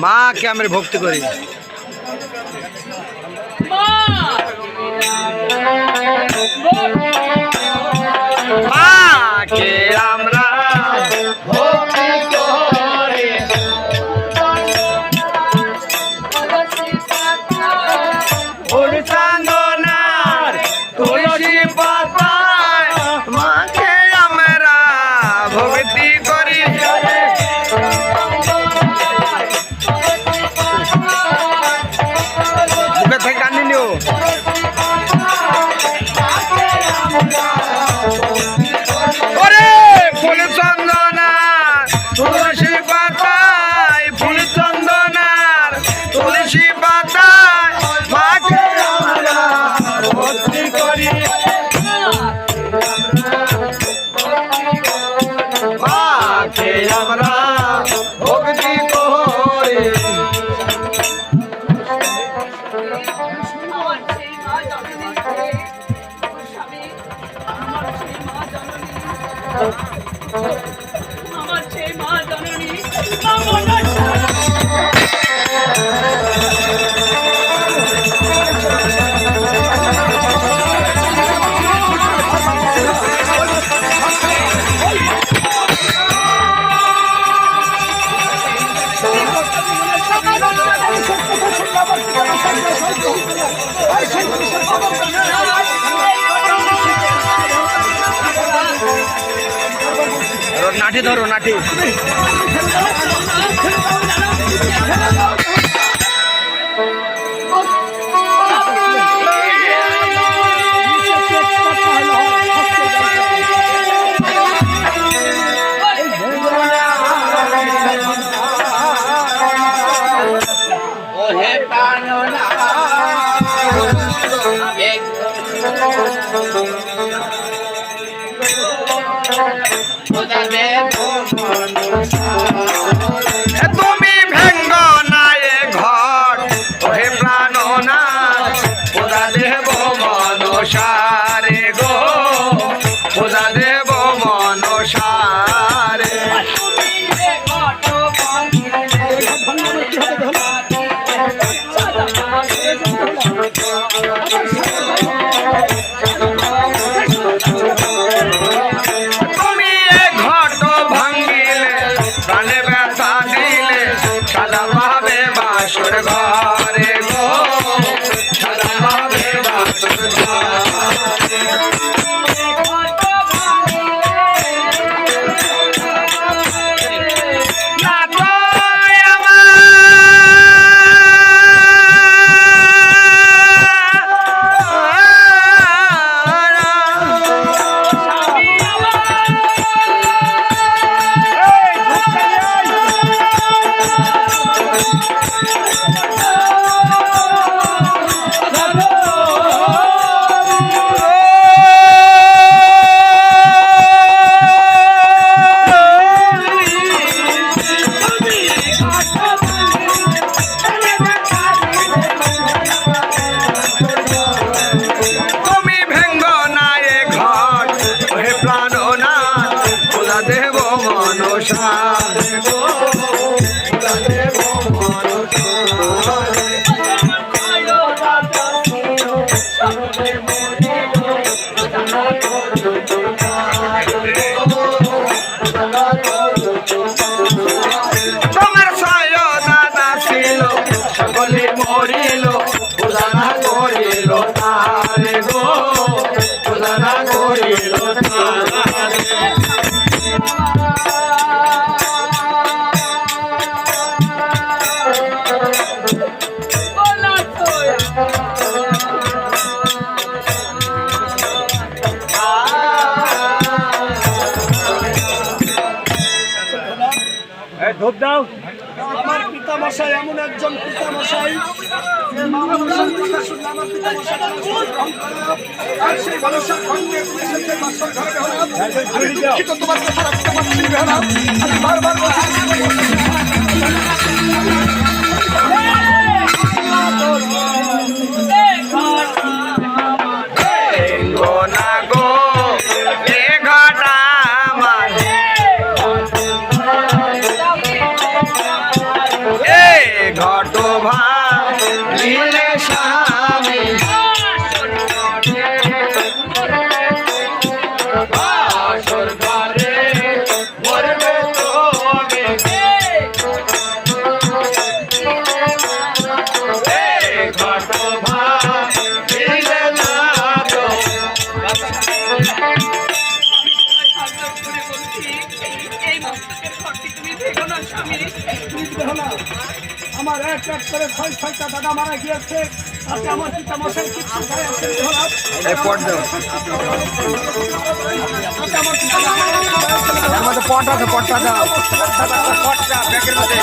মাকে আমরা ভক্তি করি। মাকে আমরা নাটি ধরো নাটি Thank you. তুমি ভেঙ্গ নায়ে ঘর ওহে প্রাণ না খোদা দেব মনসারে গো খোদা মরিল ধূপ দাও। আমার পিতামশাই এমন একজন পিতামশাই আর সেই মানুষের সঙ্গে এসেছে বাসর ঘরে হ্যাঁ, হ্যাঁ, হ্যাঁ, তোমার কথা রাখতে পারছি বারবার আমার এক এক করে ছয় ছয়টা দাদা মারা গিয়েছে আমার পিতা মশাই পটটা পটটা পটটা ব্যাগের মধ্যে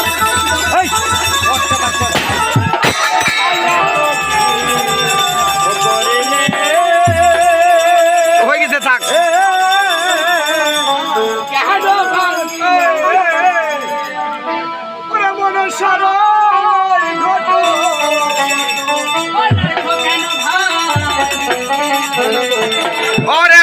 ওরে